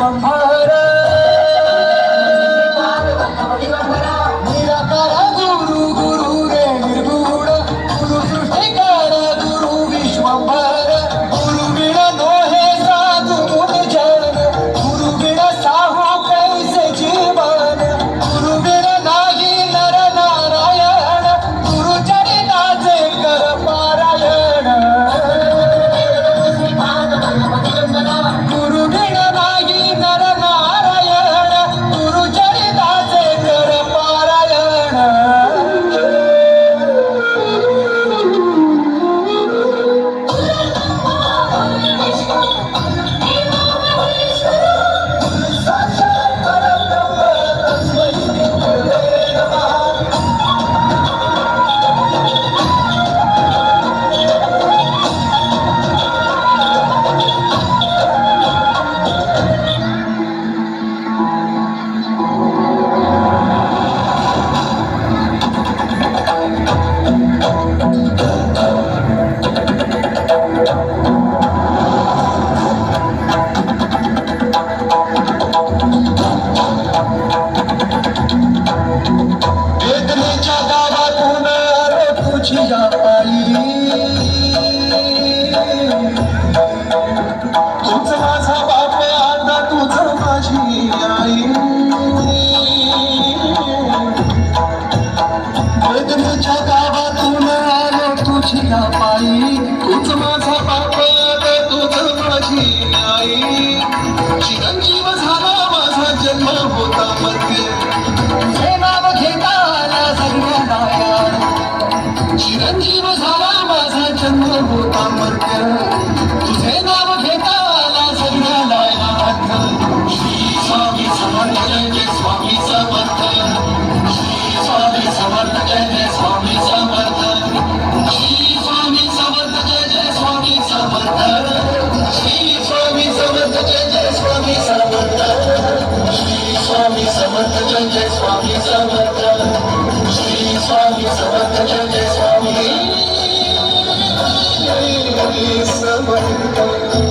Come on. पायी तूच माझा बाप आता तूच माझी आई. चिरंजीव झाला माझा जन्म होता मध्ये तुझे नाव घेता आला सगळ्या यार चिरंजीव झाला माझा जन्म होता मर्त्य समर्थ जय जय स्वामी समर्थ श्री स्वामी समर्थ जय जय स्वामी समर्थ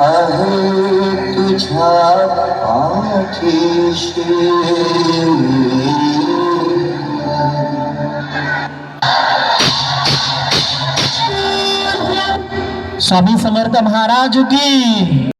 आहे पाठीशी स्वामी समर्थ महाराज की।